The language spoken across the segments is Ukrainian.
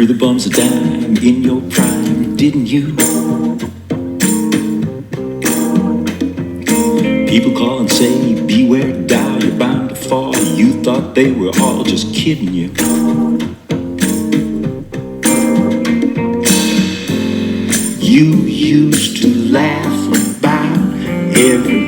threw the bums a dime in your prime, didn't you? People call and say, Beware, doll, you're bound to fall. You thought they were all just kidding you. You used to laugh about everybody,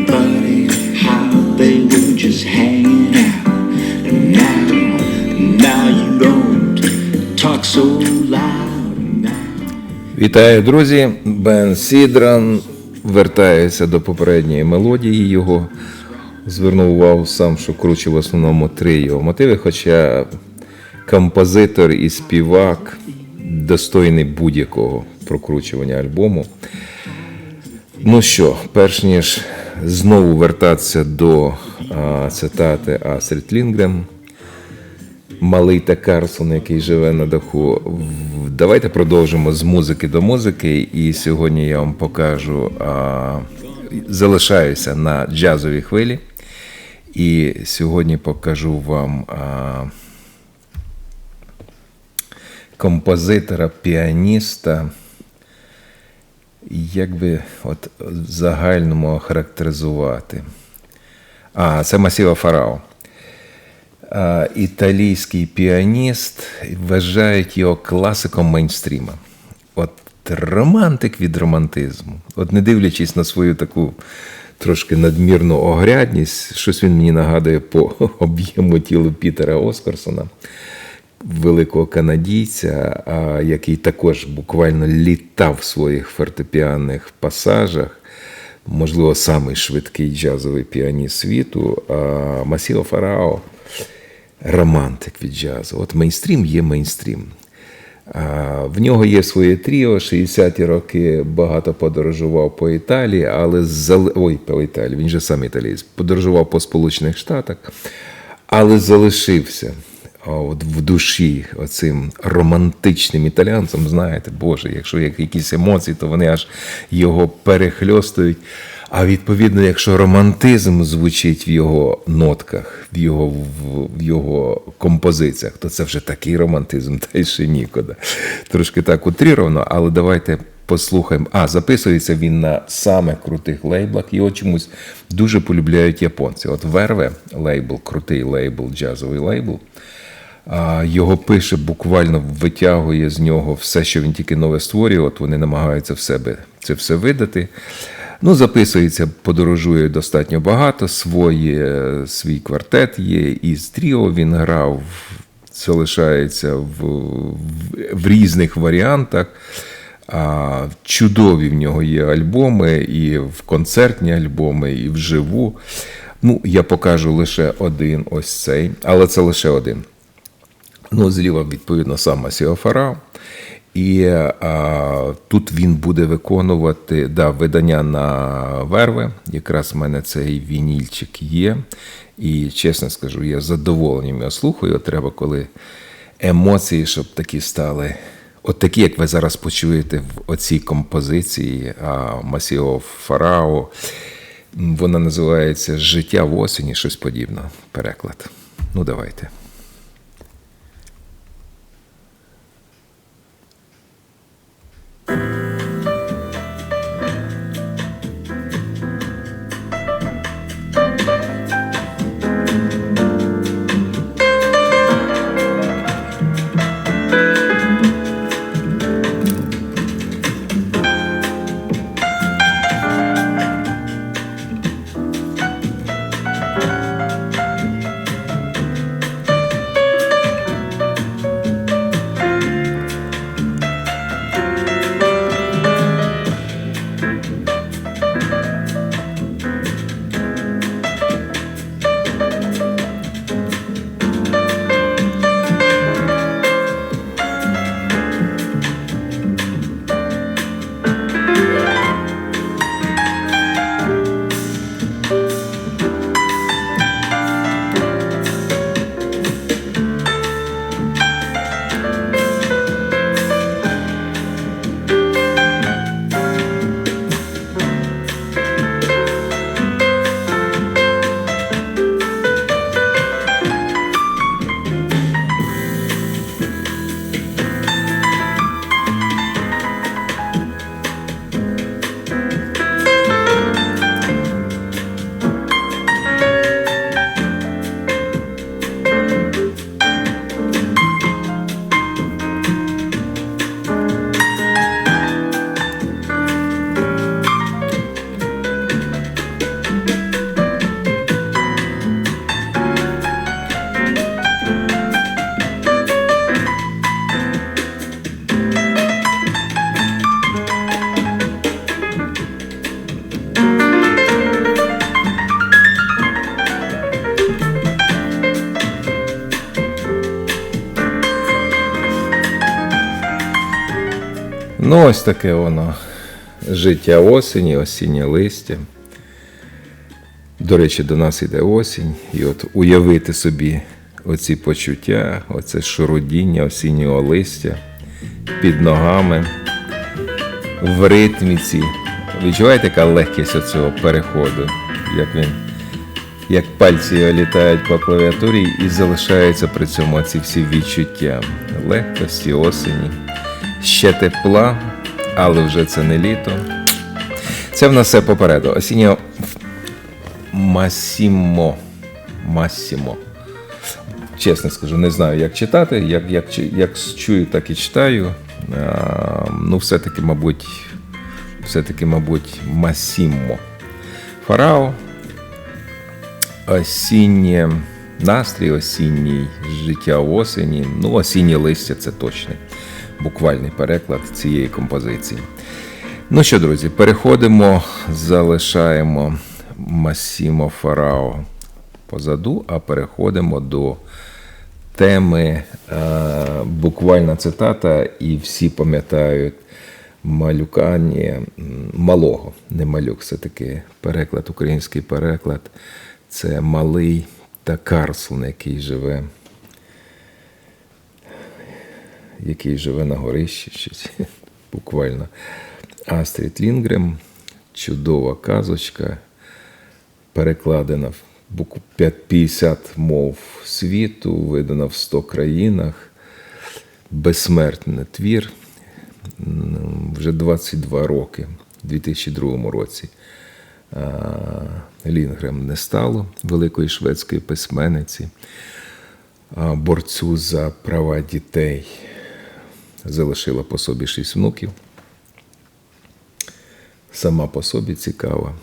Вітаю, друзі! Бен Сідран вертається до попередньої мелодії його. Звернув увагу сам, що круче в основному три його мотиви, хоча композитор і співак достойний будь-якого прокручування альбому. Ну що, перш ніж знову вертатися до а, цитати Астрід Лінгрен, малий та Карсон, який живе на даху. Давайте продовжимо з музики до музики. І сьогодні я вам покажу, а, залишаюся на джазовій хвилі. І сьогодні покажу вам а, композитора, піаніста. Як би от в загальному охарактеризувати? А, це Масіо Фарао. А, італійський піаніст вважають його класиком мейнстріма. От романтик від романтизму. От не дивлячись на свою таку трошки надмірну огрядність, щось він мені нагадує по об'єму тілу Пітера Оскарсона, великого канадійця, який також буквально літав в своїх фортепіанних пасажах. Можливо, самий швидкий джазовий піаніст світу. Масіо Фарао романтик від джазу. От мейнстрім є мейнстрім. В нього є своє тріо, 60-ті роки багато подорожував по Італії, але ой, по Італії, він же сам італієць, подорожував по Сполучених Штатах, але залишився от в душі оцим романтичним італіянцем. Знаєте, Боже, якщо є якісь емоції, то вони аж його перехльостують. А відповідно, якщо романтизм звучить в його нотках, в його, в, в його композиціях, то це вже такий романтизм, та й ще нікуди. Трошки так утріровано, але давайте послухаємо. А, записується він на саме крутих лейблах. Його чомусь дуже полюбляють японці. От Верве лейбл, крутий лейбл, джазовий лейбл. Його пише, буквально витягує з нього все, що він тільки нове створює. От вони намагаються в себе це все видати. Ну, записується, подорожує достатньо багато. Своє, свій квартет є, і з тріо він грав, залишається в, в, в різних варіантах. А, чудові в нього є альбоми, і в концертні альбоми, і вживу. Ну, я покажу лише один ось цей, але це лише один. Ну, зліва, відповідно, сам Масіо Фарао. І а, тут він буде виконувати да, видання на верви. Якраз в мене цей вінільчик є. І чесно скажу, я задоволенням його слухаю. Треба, коли емоції, щоб такі стали. От такі, як ви зараз почуєте в оцій композиції Масіо Фарао. Вона називається Життя в осені, щось подібне. Переклад. Ну, давайте. Ось таке воно. Життя осені, осіннє листя. До речі, до нас йде осінь, і от уявити собі оці почуття, оце шурудіння осіннього листя під ногами, в ритміці. Відчуваєте, яка легкість оцього переходу, як він, як пальці його літають по клавіатурі і залишаються при цьому ці всі відчуття легкості, осені, ще тепла, але вже це не літо. Це в нас все попереду. Осіннього Масімо. Масімо. Чесно скажу, не знаю, як читати. Як, як, як чую, так і читаю. А, ну, все-таки, мабуть, все-таки, мабуть, Масіммо. Фарао. Осіннє настрій, осінній життя осені. Ну, осіннє листя це точний, буквальний переклад цієї композиції. Ну що, друзі, переходимо, залишаємо Масімо Фарао позаду, а переходимо до теми е, буквальна цитата, і всі пам'ятають малюкання малого, не малюк, все-таки переклад, український переклад. Це малий та Карсон, який живе, який живе на горищі, щось, буквально. Астрід Лінгрем, чудова казочка, перекладена в бук- 50 мов світу, видана в 100 країнах. Безсмертний твір. Вже 22 роки, у 2002 році. Лінгрем не стало великої шведської письменниці, борцю за права дітей. Залишила по собі шість внуків сама по собі цікава.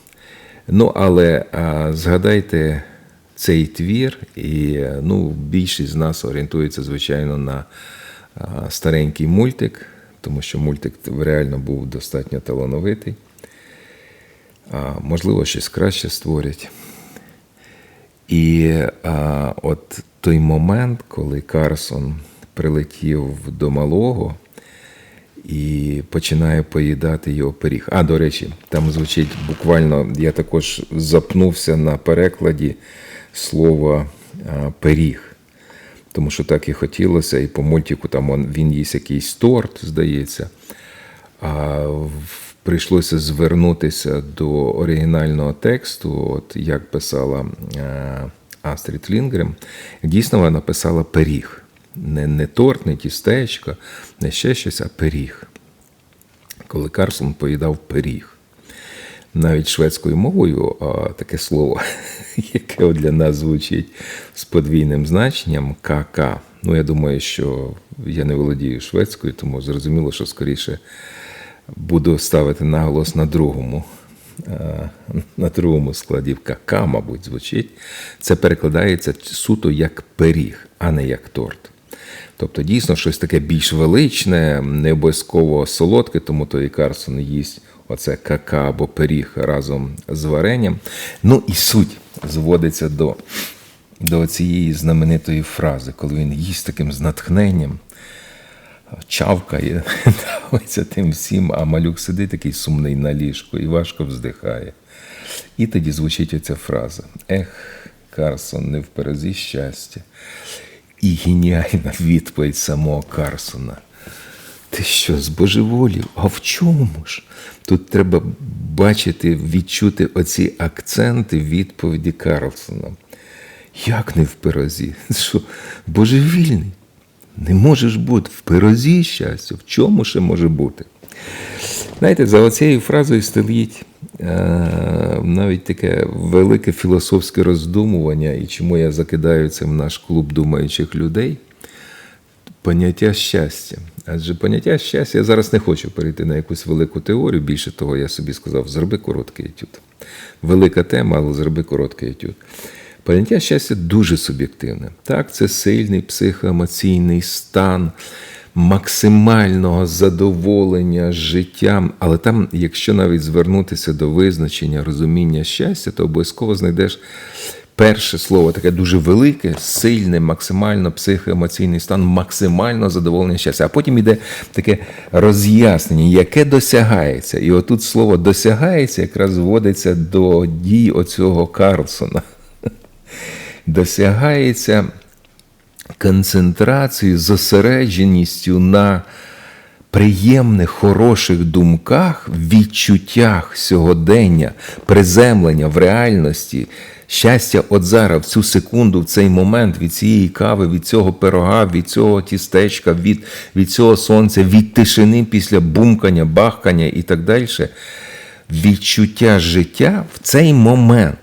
Ну, але а, згадайте цей твір, і ну, більшість з нас орієнтується, звичайно, на а, старенький мультик, тому що мультик реально був достатньо талановитий. А, можливо, щось краще створять. І а, от той момент, коли Карсон прилетів до малого і починає поїдати його пиріг. А, до речі, там звучить буквально, я також запнувся на перекладі слова а, пиріг. Тому що так і хотілося, і по мультику там він їсть якийсь торт, здається. А прийшлося звернутися до оригінального тексту, от як писала е, Астрід Лінгрем. Дійсно, вона писала пиріг. Не, не торт, не тістечко, не ще щось, а пиріг. Коли Карсон поїдав пиріг. Навіть шведською мовою а, таке слово, яке для нас звучить з подвійним значенням КК. Ну, я думаю, що я не володію шведською, тому зрозуміло, що скоріше буду ставити наголос на другому, на другому складі КК, мабуть, звучить. Це перекладається суто як пиріг, а не як торт. Тобто, дійсно, щось таке більш величне, не обов'язково солодке, тому то і Карсон їсть оце кака або пиріг разом з варенням. Ну і суть зводиться до, до цієї знаменитої фрази, коли він їсть таким з натхненням, чавкає, давиться тим всім, а малюк сидить такий сумний на ліжку і важко вздихає. І тоді звучить оця фраза: Ех, Карсон, не впереді щастя. І геніальна відповідь самого Карсона. Ти що, збожеволів? А в чому ж? Тут треба бачити, відчути оці акценти відповіді Карлсона. Як не в пирозі? Що, божевільний? Не можеш бути в пирозі щастя. В чому ще може бути? Знаєте, за оцією фразою стоїть навіть таке велике філософське роздумування, і чому я закидаю це в наш клуб думаючих людей. Поняття щастя. Адже поняття щастя, я зараз не хочу перейти на якусь велику теорію. Більше того, я собі сказав, зроби короткий етюд. Велика тема, але зроби короткий етюд. Поняття щастя дуже суб'єктивне. Так, це сильний психоемоційний стан максимального задоволення життям. Але там, якщо навіть звернутися до визначення розуміння щастя, то обов'язково знайдеш перше слово таке дуже велике, сильне, максимально психоемоційний стан, максимально задоволення щастя. А потім йде таке роз'яснення, яке досягається. І отут слово досягається якраз зводиться до дій оцього Карлсона. Досягається концентрацією, зосередженістю на приємних, хороших думках, відчуттях сьогодення, приземлення в реальності, щастя от зараз, в цю секунду, в цей момент, від цієї кави, від цього пирога, від цього тістечка, від, від цього сонця, від тишини після бумкання, бахкання і так далі. Відчуття життя в цей момент,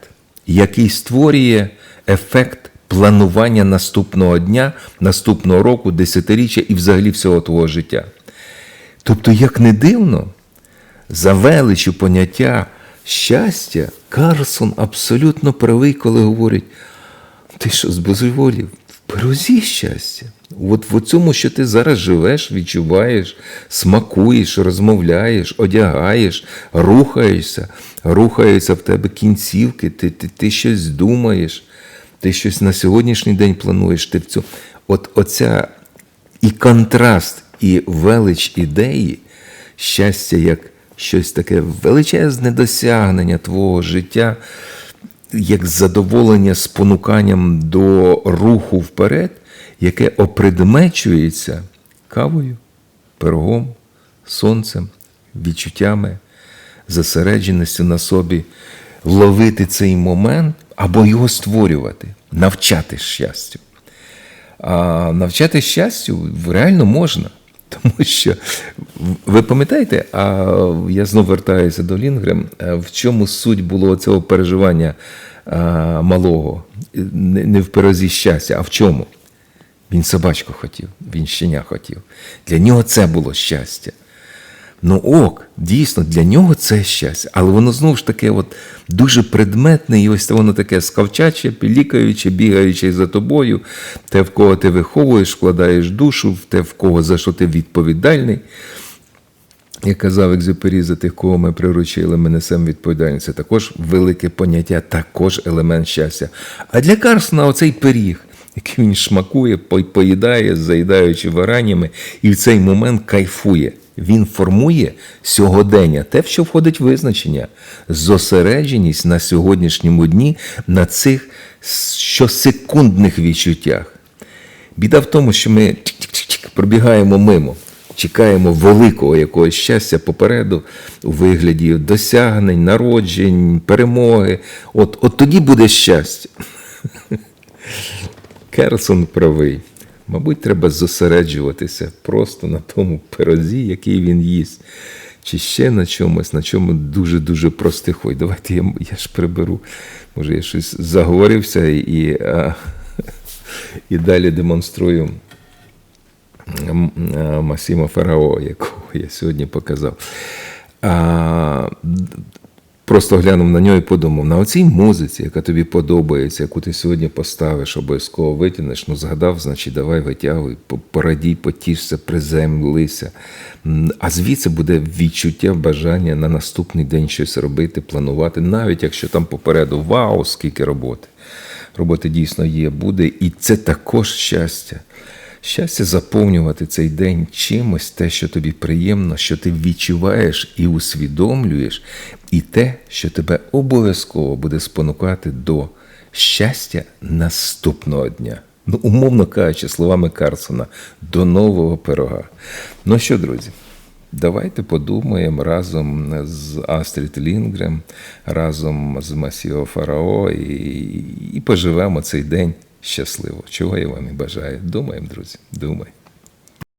який створює ефект планування наступного дня, наступного року, десятиріччя і взагалі всього твого життя. Тобто, як не дивно, за величу поняття щастя, Карлсон абсолютно правий, коли говорить, ти що збожеволів? В пирозі щастя. От в цьому, що ти зараз живеш, відчуваєш, смакуєш, розмовляєш, одягаєш, рухаєшся, рухаються в тебе кінцівки, ти, ти, ти щось думаєш, ти щось на сьогоднішній день плануєш. Ти в цьому. От оця і контраст, і велич ідеї, щастя як щось таке величезне досягнення твого життя, як задоволення спонуканням до руху вперед, яке опредмечується кавою, пирогом, сонцем, відчуттями, зосередженістю на собі, ловити цей момент або його створювати, навчати щастю. А навчати щастю реально можна. Тому що ви пам'ятаєте, а я знову вертаюся до Лінгрем, в чому суть було цього переживання а, малого, не в пирозі щастя, а в чому? Він собачку хотів, він щеня хотів. Для нього це було щастя. Ну ок, дійсно, для нього це щастя, але воно знову ж таке от дуже предметне, і ось воно таке скавчаче, пілікаюче, бігаюче за тобою, те, в кого ти виховуєш, вкладаєш душу, в те, в кого за що ти відповідальний. Як казав Екзюпері, за тих, кого ми приручили, ми несемо відповідальність. Це також велике поняття, також елемент щастя. А для Карсона оцей пиріг, який він шмакує, поїдає, заїдаючи вараннями, і в цей момент кайфує. Він формує сьогодення, те, в що входить визначення, зосередженість на сьогоднішньому дні на цих щосекундних відчуттях. Біда в тому, що ми пробігаємо мимо, чекаємо великого якогось щастя попереду у вигляді досягнень, народжень, перемоги. От, От тоді буде щастя. Керлсон правий. Мабуть, треба зосереджуватися просто на тому пирозі, який він їсть, чи ще на чомусь, на чому дуже-дуже простих. Ой, давайте я я ж приберу. Може, я щось заговорився і а, і далі демонструю Масіма Фарао, якого я сьогодні показав. А, Просто глянув на нього і подумав, на оцій музиці, яка тобі подобається, яку ти сьогодні поставиш, обов'язково витягнеш, ну згадав, значить, давай витягуй, порадій, потішся, приземлися. А звідси буде відчуття, бажання на наступний день щось робити, планувати, навіть якщо там попереду вау, скільки роботи. Роботи дійсно є, буде, і це також щастя. Щастя заповнювати цей день чимось, те, що тобі приємно, що ти відчуваєш і усвідомлюєш, і те, що тебе обов'язково буде спонукати до щастя наступного дня. Ну, умовно кажучи, словами Карсона, до нового пирога. Ну що, друзі, давайте подумаємо разом з Астрід Лінгрем, разом з Масіо Фарао і, і поживемо цей день щасливо. Чого я вам і бажаю. Думаємо, друзі, думаємо.